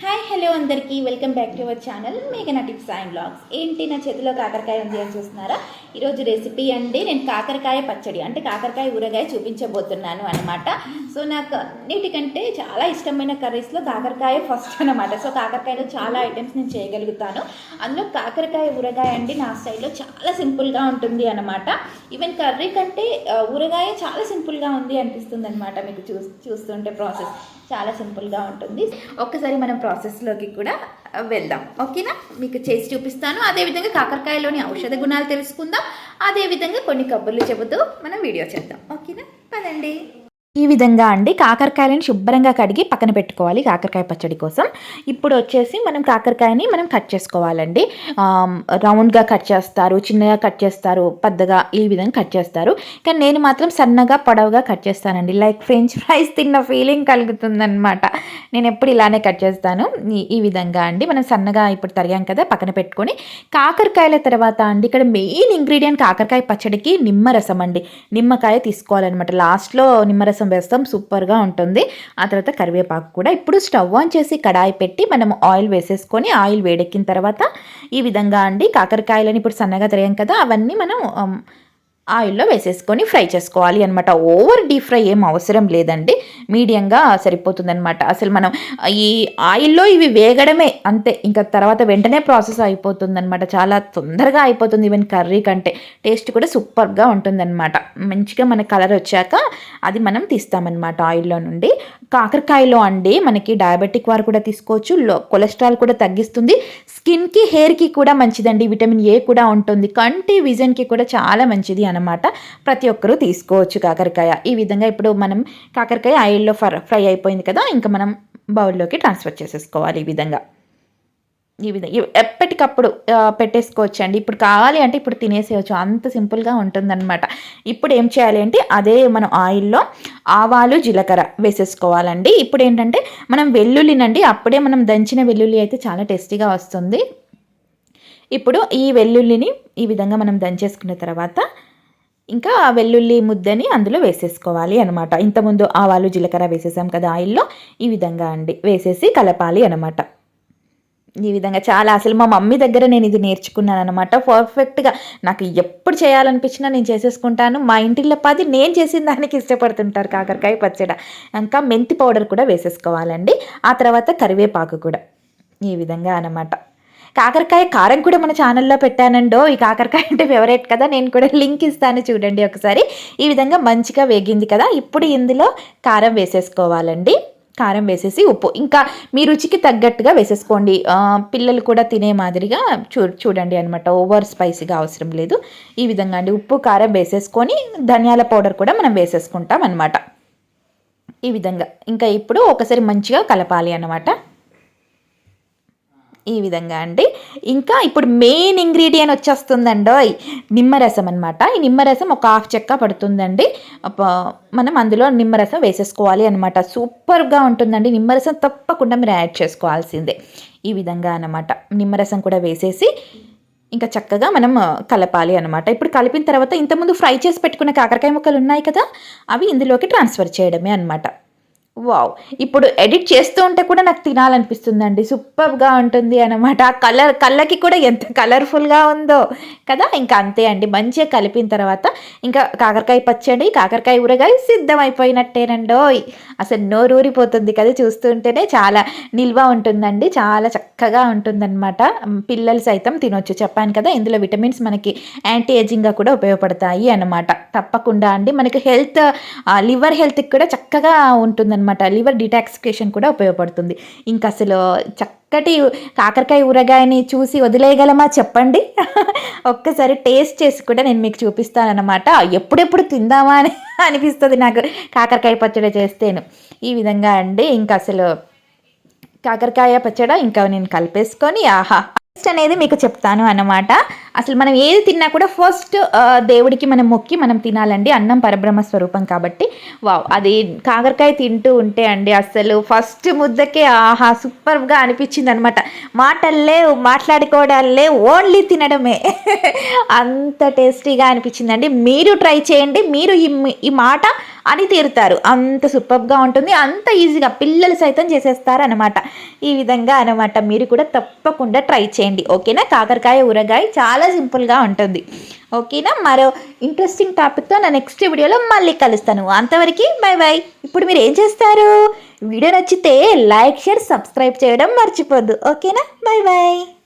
Hi hello అందరికీ. Welcome back to our channel మేఘనా tips and blogs ఏంటి నా చేతిలో కాకరకాయ ఉంది అని చూస్తున్నారా? ఈరోజు రెసిపీ అండి నేను కాకరకాయ పచ్చడి అంటే కాకరకాయ ఊరగాయ చూపించబోతున్నాను అనమాట సో నాకు అన్నిటికంటే చాలా ఇష్టమైన కర్రీస్లో కాకరకాయ ఫస్ట్ అనమాట సో కాకరకాయలో చాలా ఐటమ్స్ నేను చేయగలుగుతాను. అందులో కాకరకాయ ఊరగాయ అండి నా స్టైల్లో చాలా సింపుల్గా ఉంటుంది అనమాట ఈవెన్ కర్రీ కంటే ఊరగాయ చాలా సింపుల్గా ఉంది అనిపిస్తుంది అనమాట మీకు చూ చూస్తుంటే ప్రాసెస్ చాలా సింపుల్గా ఉంటుంది. ఒక్కసారి మనం ప్రాసెస్లోకి కూడా వెళ్దాం. ఓకేనా? మీకు చేసి చూపిస్తాను. అదేవిధంగా కాకరకాయలోని ఔషధ గుణాలు తెలుసుకుందాం. అదేవిధంగా కొన్ని కబుర్లు చెబుతూ మనం వీడియో చేద్దాం. ఓకేనా? పదండి. ఈ విధంగా అండి కాకరకాయలను శుభ్రంగా కడిగి పక్కన పెట్టుకోవాలి కాకరకాయ పచ్చడి కోసం. ఇప్పుడు వచ్చేసి మనం కాకరకాయని మనం కట్ చేసుకోవాలండి. రౌండ్గా కట్ చేస్తారు చిన్నగా కట్ చేస్తారు పెద్దగా ఈ విధంగా కట్ చేస్తారు. కానీ నేను మాత్రం సన్నగా పొడవుగా కట్ చేస్తానండి. లైక్ ఫ్రెంచ్ ఫ్రైస్ తిన్న ఫీలింగ్ కలుగుతుందనమాట నేను ఎప్పుడు ఇలానే కట్ చేస్తాను. ఈ- ఈ విధంగా అండి. మనం సన్నగా ఇప్పుడు తరిగాం కదా పక్కన పెట్టుకొని. కాకరకాయల తర్వాత అండి ఇక్కడ మెయిన్ ఇంగ్రీడియంట్ కాకరకాయ పచ్చడికి నిమ్మరసం అండి. నిమ్మకాయ తీసుకోవాలన్నమాట. లాస్ట్లో నిమ్మరసం వేస్తాం. సూపర్గా ఉంటుంది. ఆ తర్వాత కరివేపాకు కూడా ఇప్పుడు స్టవ్ ఆన్ చేసి కడాయి పెట్టి మనం ఆయిల్ వేసేసుకొని ఆయిల్ వేడెక్కిన తర్వాత ఈ విధంగా అండి. కాకరకాయలని ఇప్పుడు సన్నగా తరిగాం కదా అవన్నీ మనం ఆయిల్లో వేసేసుకొని ఫ్రై చేసుకోవాలి అనమాట ఓవర్ డీప్ ఫ్రై ఏం అవసరం లేదండి. మీడియంగా సరిపోతుంది అనమాట అసలు మనం ఈ ఆయిల్లో ఇవి వేగడమే అంతే. ఇంకా తర్వాత వెంటనే ప్రాసెస్ అయిపోతుంది అనమాట చాలా తొందరగా అయిపోతుంది. ఈవెన్ కర్రీ కంటే టేస్ట్ కూడా సూపర్గా ఉంటుందన్నమాట. మంచిగా మన కలర్ వచ్చాక అది మనం తీస్తామన్నమాట ఆయిల్లో నుండి. కాకరకాయలో అండి మనకి డయాబెటిక్ వారు కూడా తీసుకోవచ్చు. కొలెస్ట్రాల్ కూడా తగ్గిస్తుంది. స్కిన్కి హెయిర్కి కూడా మంచిదండి. విటమిన్ ఏ కూడా ఉంటుంది. కంటి విజన్కి కూడా చాలా మంచిది అనమాట అన్నమాట. ప్రతి ఒక్కరూ తీసుకోవచ్చు కాకరకాయ. ఈ విధంగా ఇప్పుడు మనం కాకరకాయ ఆయిల్లో ఫ్రై అయిపోయింది కదా ఇంకా మనం బౌల్లోకి ట్రాన్స్ఫర్ చేసేసుకోవాలి ఈ విధంగా. ఈ విధంగా ఎప్పటికప్పుడు పెట్టేసుకోవచ్చు అండి ఇప్పుడు కావాలి అంటే ఇప్పుడు తినేసేయచ్చు. అంత సింపుల్గా ఉంటుందన్నమాట. ఇప్పుడు ఏం చేయాలి అంటే అదే మనం ఆయిల్లో ఆవాలు జీలకర్ర వేసేసుకోవాలండి. ఇప్పుడు ఏంటంటే మనం వెల్లుల్లినండి అప్పుడే మనం దంచిన వెల్లుల్లి అయితే చాలా టేస్టీగా వస్తుంది. ఇప్పుడు ఈ వెల్లుల్లిని ఈ విధంగా మనం దంచేసుకున్న తర్వాత ఇంకా వెల్లుల్లి ముద్దని అందులో వేసేసుకోవాలి అనమాట ఇంతకుముందు ఆవాలు జీలకర్ర వేసేసాం కదా ఆయిల్లో. ఈ విధంగా అండి. వేసేసి కలపాలి అనమాట ఈ విధంగా చాలా అసలు మా మమ్మీ దగ్గర నేను ఇది నేర్చుకున్నాను అనమాట పర్ఫెక్ట్గా నాకు ఎప్పుడు చేయాలనిపించినా నేను చేసేసుకుంటాను. మా ఇంటిలో పది నేను చేసిన దానికి ఇష్టపడుతుంటారు కాకరకాయ పచ్చడి. ఇంకా మెంతి పౌడర్ కూడా వేసేసుకోవాలండి. ఆ తర్వాత కరివేపాకు కూడా. ఈ విధంగా అనమాట కాకరకాయ కారం కూడా మన ఛానల్లో పెట్టానండో. ఈ కాకరకాయ అంటే ఫేవరెట్ కదా. నేను కూడా లింక్ ఇస్తాను చూడండి ఒకసారి. ఈ విధంగా మంచిగా వేగింది కదా. ఇప్పుడు ఇందులో కారం వేసేసుకోవాలండి. కారం వేసేసి ఉప్పు. ఇంకా మీ రుచికి తగ్గట్టుగా వేసేసుకోండి. పిల్లలు కూడా తినే మాదిరిగా చూ చూడండి అనమాట ఓవర్ స్పైసీగా అవసరం లేదు. ఈ విధంగా అండి. ఉప్పు కారం వేసేసుకొని ధనియాల పౌడర్ కూడా మనం వేసేసుకుంటాం అనమాట ఈ విధంగా. ఇంకా ఇప్పుడు ఒకసారి మంచిగా కలపాలి అనమాట ఈ విధంగా అండి. ఇంకా ఇప్పుడు మెయిన్ ఇంగ్రీడియంట్ వచ్చేస్తుందండి. నిమ్మరసం అనమాట ఈ నిమ్మరసం ఒక హాఫ్ చెక్క పడుతుందండి. మనం అందులో నిమ్మరసం వేసేసుకోవాలి అనమాట సూపర్గా ఉంటుందండి. నిమ్మరసం తప్పకుండా మీరు యాడ్ చేసుకోవాల్సిందే. ఈ విధంగా అన్నమాట. నిమ్మరసం కూడా వేసేసి ఇంకా చక్కగా మనం కలపాలి అనమాట ఇప్పుడు కలిపిన తర్వాత ఇంతకుముందు ఫ్రై చేసి పెట్టుకున్న కాకరకాయ ముక్కలు ఉన్నాయి కదా అవి ఇందులోకి ట్రాన్స్ఫర్ చేయడమే అనమాట వావ్. ఇప్పుడు ఎడిట్ చేస్తూ ఉంటే కూడా నాకు తినాలనిపిస్తుందండి. సూపర్గా ఉంటుంది అనమాట ఆ కలర్ కళ్ళకి కూడా ఎంత కలర్ఫుల్గా ఉందో కదా. ఇంకా అంతే అండి. మంచిగా కలిపిన తర్వాత ఇంకా కాకరకాయ పచ్చడి కాకరకాయ ఊరగాయ సిద్ధమైపోయినట్టేనండోయ్. అసలు నోరూరిపోతుంది కదా చూస్తుంటేనే. చాలా నిల్వ ఉంటుందండి. చాలా చక్కగా ఉంటుందన్నమాట. పిల్లలు సైతం తినొచ్చు. చెప్పాను కదా ఇందులో విటమిన్స్ మనకి యాంటీ ఏజింగ్గా కూడా ఉపయోగపడతాయి అన్నమాట. తప్పకుండా అండి. మనకి హెల్త్ లివర్ హెల్త్కి కూడా చక్కగా ఉంటుందన్నమాట. లివర్ డిటాక్సిఫికేషన్ కూడా ఉపయోగపడుతుంది. ఇంకా అసలు చక్కటి కాకరకాయ ఊరగాయని చూసి వదిలేయగలమా చెప్పండి? ఒక్కసారి టేస్ట్ చేసి కూడా నేను మీకు చూపిస్తానన్నమాట. ఎప్పుడెప్పుడు తిందామా అని అనిపిస్తుంది నాకు కాకరకాయ పచ్చడి చేస్తేను. ఈ విధంగా అండి. ఇంకా అసలు కాకరకాయ పచ్చడి ఇంకా నేను కలిపేసుకొని ఆహా టేస్ట్ అనేది మీకు చెప్తాను అన్నమాట. అసలు మనం ఏది తిన్నా కూడా ఫస్ట్ దేవుడికి మనం మొక్కి మనం తినాలండి. అన్నం పరబ్రహ్మ స్వరూపం కాబట్టి. వావ్ అది కాకరకాయ తింటూ ఉంటే అండి అసలు ఫస్ట్ ముద్దకే ఆహా సూపర్గా అనిపించింది అనమాట మాటల్లే మాట్లాడుకోవడాలే ఓన్లీ తినడమే. అంత టేస్టీగా అనిపించిందండి. మీరు ట్రై చేయండి మీరు ఈ ఈ మాట అని తీరుతారు. అంత సూపర్గా ఉంటుంది అంత ఈజీగా పిల్లలు సైతం చేసేస్తారు అనమాట ఈ విధంగా అనమాట మీరు కూడా తప్పకుండా ట్రై చేయండి. ఓకేనా? కాకరకాయ ఊరగాయ చాలా సింపుల్గా ఉంటుంది. ఓకేనా? మరో ఇంట్రెస్టింగ్ టాపిక్తో నా నెక్స్ట్ వీడియోలో మళ్ళీ కలుస్తాను. అంతవరకు బై బై ఇప్పుడు మీరు ఏం చేస్తారు? వీడియో నచ్చితే లైక్ షేర్ సబ్స్క్రైబ్ చేయడం మర్చిపోద్దు. ఓకేనా? Bye bye